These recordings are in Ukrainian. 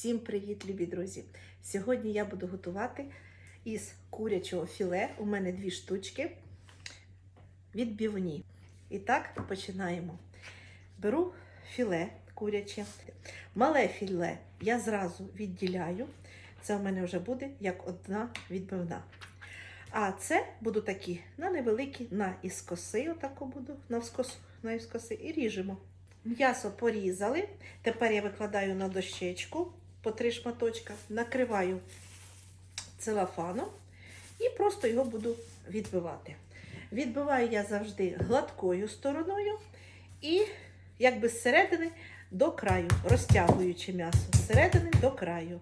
Всім привіт, любі друзі! Сьогодні я буду готувати із курячого філе. У мене дві штучки відбивні. І так починаємо. Беру філе куряче. Мале філе я зразу відділяю. Це у мене вже буде як одна відбивна. А це буду такі на невеликі, на іскоси, отако буду навскос, на іскоси, і ріжемо. М'ясо порізали. Тепер я викладаю на дощечку по три шматочка, накриваю целофаном і просто його буду відбивати. Відбиваю я завжди гладкою стороною і якби зсередини до краю, розтягуючи м'ясо зсередини до краю.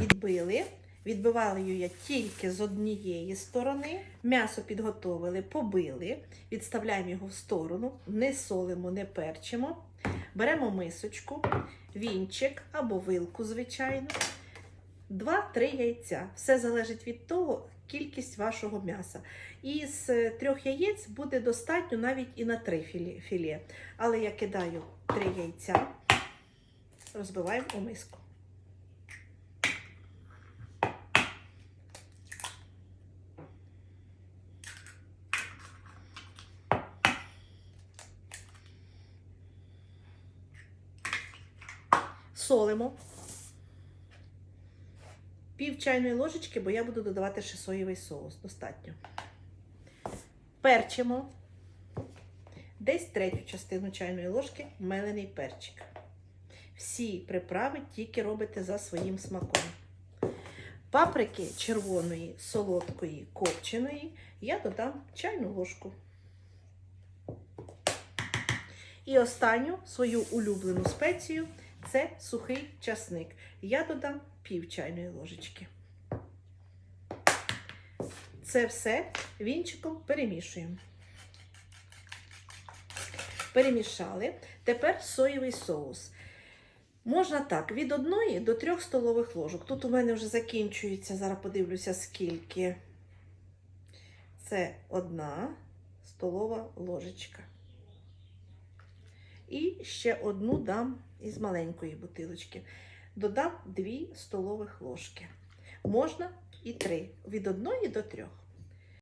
Відбили. Відбивала її я тільки з однієї сторони. М'ясо підготовили, побили, відставляємо його в сторону, не солимо, не перчимо. Беремо мисочку, вінчик або вилку, звичайно. Два-три яйця. Все залежить від того, кількість вашого м'яса. І з трьох яєць буде достатньо навіть і на три філе. Але я кидаю три яйця, розбиваємо у миску. Солимо. Пів чайної ложечки, бо я буду додавати ще соєвий соус. Достатньо. Перчимо. Десь третю частину чайної ложки мелений перчик. Всі приправи тільки робите за своїм смаком. Паприки червоної, солодкої, копченої я додам чайну ложку. І останню свою улюблену спецію це сухий часник. Я додам пів чайної ложечки. Це все вінчиком перемішуємо. Перемішали. Тепер соєвий соус. Можна так, від 1 до 3 столових ложок. Тут у мене вже закінчується, зараз подивлюся, скільки. Це одна столова ложечка. І ще одну дам із маленької бутилочки. Додам 2 столових ложки. Можна і 3, від 1 до 3.